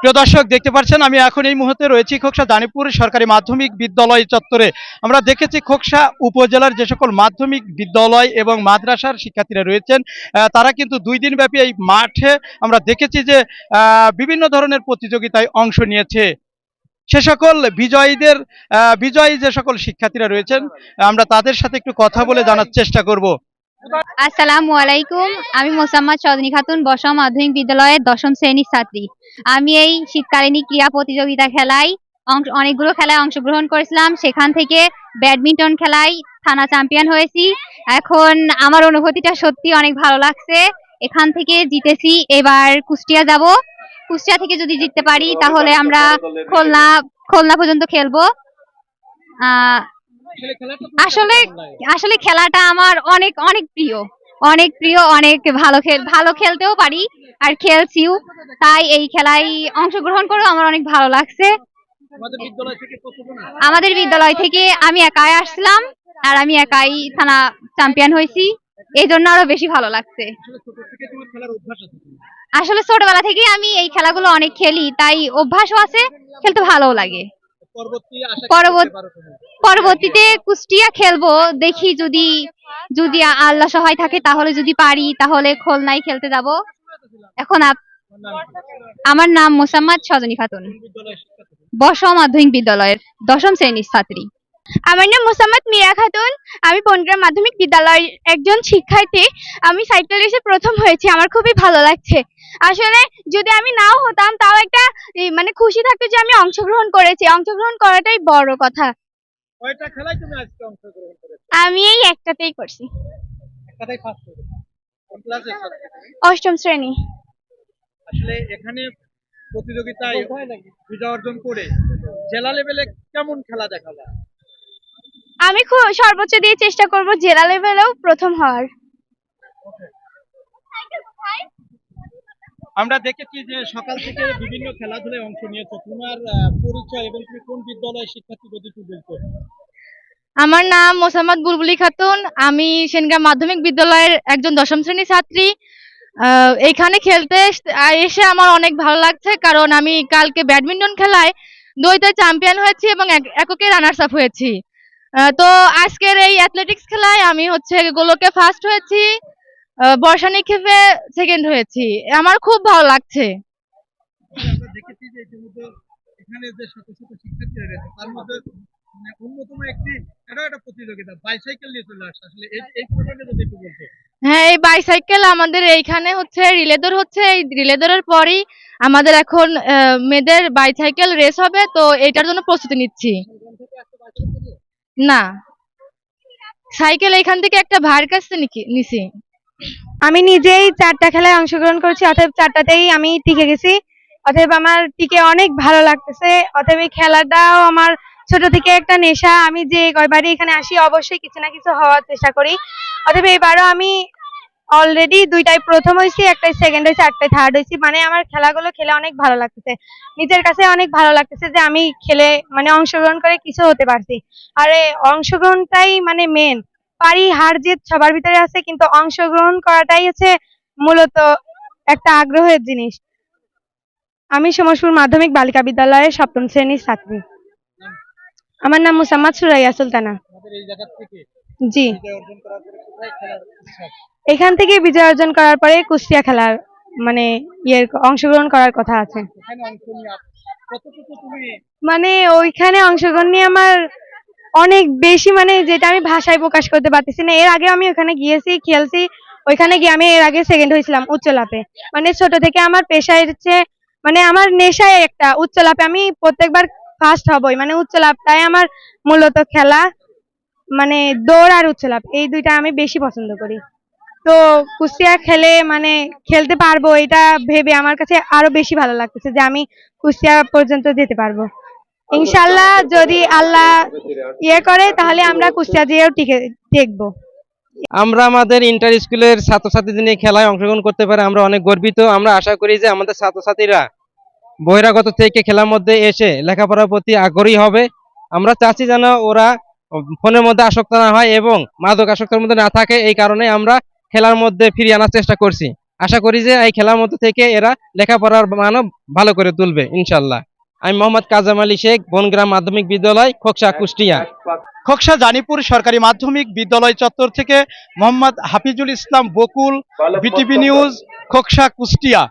প্রিয় দর্শক, দেখতে পাচ্ছেন, আমি এখন এই মুহূর্তে রয়েছি খোকসা দানিপুর সরকারি মাধ্যমিক বিদ্যালয় চত্বরে। আমরা দেখেছি খোকসা উপজেলার যে সকল মাধ্যমিক বিদ্যালয় এবং মাদ্রাসার শিক্ষার্থীরা রয়েছেন তারা কিন্তু দুই দিন ব্যাপী এই মাঠে আমরা দেখেছি যে বিভিন্ন ধরনের প্রতিযোগিতায় অংশ নিয়েছে। সে সকল বিজয়ীদের বিজয়ী যে সকল শিক্ষার্থীরা রয়েছেন, আমরা তাদের সাথে একটু কথা বলে জানার চেষ্টা করব। আসসালামু আলাইকুম আমি মোসাম্মদ চৌধুরী খাতুন বসম মাধ্যমিক বিদ্যালয়ের দশম শ্রেণির ছাত্রী। আমি এই শীতকালীন ক্রীড়া প্রতিযোগিতা খেলায় অনেকগুলো খেলায় অংশগ্রহণ করেছিলাম। সেখান থেকে ব্যাডমিন্টন খেলায় থানা চ্যাম্পিয়ন হয়েছি। এখন আমার অনুভূতিটা সত্যি অনেক ভালো লাগছে। এখান থেকে জিতেছি এবার কুষ্টিয়া যাব। কুষ্টিয়া থেকে যদি জিততে পারি তাহলে আমরা খুলনা খুলনা পর্যন্ত খেলব। আহ আসলে আসলে খেলাটা আমার অনেক অনেক প্রিয়। অনেক প্রিয়, অনেক ভালো খেল, ভালো খেলতেও পারি আর খেলছিও। তাই এই খেলায় অংশগ্রহণ করেও আমার অনেক ভালো লাগছে। আমাদের বিদ্যালয় থেকে আমি একাই আসছিলাম আর আমি একাই থানা চ্যাম্পিয়ন হয়েছি। এই জন্য আরও বেশি ভালো লাগছে। আসলে ছোটবেলা থেকেই আমি এই খেলাগুলো অনেক খেলি, তাই অভ্যাসও আছে, খেলতে ভালোও লাগে। পরবর্তীতে কুষ্টিয়া খেলব দেখি যদি যদি আল্লাহ সহায় থাকে তাহলে যদি পারি তাহলে খুলনায় খেলতে যাব। এখন আমার নাম মোসাম্মদ সজনী খাতুন। বসম মাধ্যমিক বিদ্যালয়ের দশম শ্রেণির ছাত্রী। আমার নাম মোসাম্মদ মিরা খাতুন। আমি পনগ্রাম মাধ্যমিক বিদ্যালয়ের একজন শিক্ষার্থী। আমি সাইকেল রেসে প্রথম হয়েছি। আমার খুবই ভালো লাগছে। আসলে যদি আমি নাও হতাম তাও একটা মানে খুশি থাকতো যে আমি অংশগ্রহণ করেছি। অংশগ্রহণ করাটাই বড় কথা। কয়টা খেলায় তুমি আজকে অংশগ্রহণ করেছ? আমি এই একটাতেই করছি। একটাতেই ফার্স্ট হয়েছে। কোন ক্লাসে অষ্টম শ্রেণি। আসলে এখানে প্রতিযোগিতায় বিজয় অর্জন করে জেলা লেভেলে কেমন খেলা দেখাবা আমি খুব সর্বোচ্চ দিয়ে চেষ্টা করব জেলা লেভেলেও প্রথম হওয়ার। আমরা দেখেছি যে সকাল থেকে বিভিন্ন খেলাধুলায় অংশ নিয়েছো। তোমার পরিচয় এবং তুমি কোন বিদ্যালয়ের শিক্ষার্থী যদি একটু বলতো। আমার নাম মোসাম্মদ বুলবুলি খাতুন। আমি সেনগ্রাম মাধ্যমিক বিদ্যালয়ের একজন দশম শ্রেণির ছাত্রী। আহ, এইখানে খেলতে এস- আমার অনেক ভালো লাগছে কারণ আমি কালকে ব্যাডমিন্টন খেলায় দ্বৈতে চ্যাম্পিয়ন হয়েছি এবং এক- এককে রানার্স আপ হয়েছি। তো আজকের এই অ্যাথলেটিক্স খেলায় আমি হচ্ছে গোলকে ফার্স্ট হয়েছি বর্ষা নিক্ষেপে সেকেন্ড হয়েছি। আমার খুব ভালো লাগছে। দেখেছি যে ইতিমধ্যে এখানে যে শত শত শিক্ষার্থীরা রয়েছে তার মধ্যে মানে অন্যতম একটি এটাও একটা প্রতিযোগিতা বাইসাইকেল নিয়ে চলে আসছে। আসলে এই এই প্রসঙ্গে যদি একটু বলতে। হ্যাঁ এই বাইসাইকেল আমাদের এইখানে হচ্ছে রিলে দৌড় হচ্ছে এই রিলে দৌড়ের পরই আমাদের এখন মেয়েদের বাইসাইকেল রেস হবে তো এটার জন্য প্রস্তুতি নিচ্ছি। না। সাইকেল এখান থেকে একটা ভার কাছে নিছি। আমি নিজেই চারটা খেলায় অংশগ্রহণ করেছি, অতএব চারটাতেই আমি টিকে গেছি। অতএব আমার টিকে অনেক ভালো লাগতেছে, অতএব এই খেলাটাও আমার ছোট থেকে একটা নেশা। আমি যে কয়বারই এখানে আসি, অবশ্যই কিছু না কিছু হওয়ার চেষ্টা করি। অতএব এবারও আমি অলরেডি দুইটাই প্রথম হয়েছি একটাই সেকেন্ড হয়েছি একটাই থার্ড হয়েছি মানে আমার খেলাগুলো খেলে অনেক ভালো লাগতেছে। নিজের কাছে অনেক ভালো লাগতেছে যে আমি খেলে মানে অংশগ্রহণ করে কিছু হতে পারছি। আর অংশগ্রহণটাই মানে মেন পারি হার জিত সবার ভিতরে আছে কিন্তু অংশগ্রহণ করাটাই হচ্ছে মূলত একটা আগ্রহের জিনিস। আমি সমসপুর মাধ্যমিক বালিকা বিদ্যালয়ের সপ্তম শ্রেণির ছাত্রী। আমার নাম মুসাম্মদ সুরাইয়া সুলতানা। জি। এখান থেকে বিজয় অর্জন করার পরে কুষ্টিয়া খেলার মানে ইয়ের অংশগ্রহণ করার কথা আছে। মানে ওইখানে অংশগ্রহণ নিয়ে আমার অনেক বেশি মানে যেটা আমি ভাষায় প্রকাশ করতে পারতেছি না। এর আগে আমি ওখানে গিয়েছি খেলছি। ওইখানে গিয়ে আমি এর আগে সেকেন্ড হয়েছিলাম উচ্চ লাপে মানে ছোট থেকে আমার পেশায় হচ্ছে মানে আমার নেশায় একটা উচ্চ লাপে আমি প্রত্যেকবার ফার্স্ট হবই। মানে উচ্চ লাভটাই আমার মূলত খেলা। মানে দৌড় আর উচ্চ লাভ এই দুইটা আমি বেশি পছন্দ করি। তো কুষ্টিয়া খেলে মানে খেলতে পারব, এটা ভেবে আমার কাছে আরও বেশি ভালো লাগতেছে যে আমি কুষ্টিয়া পর্যন্ত যেতে পারব। ইনশাল্লাহ যদি আল্লাহ ইয়ে করে, তাহলে আমরা কুষ্টিয়া যেয়েও টিকে, দেখব। আমরা আমাদের ইন্টার স্কুলের ছাত্রছাত্রীদের নিয়ে খেলায় অংশগ্রহণ করতে পারে, আমরা অনেক গর্বিত। আমরা আশা করি যে আমাদের ছাত্রছাত্রীরা বহিরাগত থেকে খেলার মধ্যে এসে লেখাপড়ার প্রতি আগ্রহী হবে। আমরা চাচ্ছি যেন ওরা ফোনের মধ্যে আসক্ত না হয় এবং মাদক আসক্তের মধ্যে না থাকে এই কারণে আমরা খেলার মধ্যে ফিরিয়ে আনার চেষ্টা করছি। আশা করি যে এই খেলার মধ্যে থেকে এরা লেখাপড়ার মানও ভালো করে তুলবে ইনশাল্লাহ আমি মোহাম্মদ কাজাম আলী শেখ বনগ্রাম মাধ্যমিক বিদ্যালয় খোকসা কুষ্টিয়া। খোকসা জানিপুর সরকারি মাধ্যমিক বিদ্যালয় চত্বর থেকে মোহাম্মদ হাফিজুল ইসলাম বকুল বিটিভি নিউজ খোকসা কুষ্টিয়া।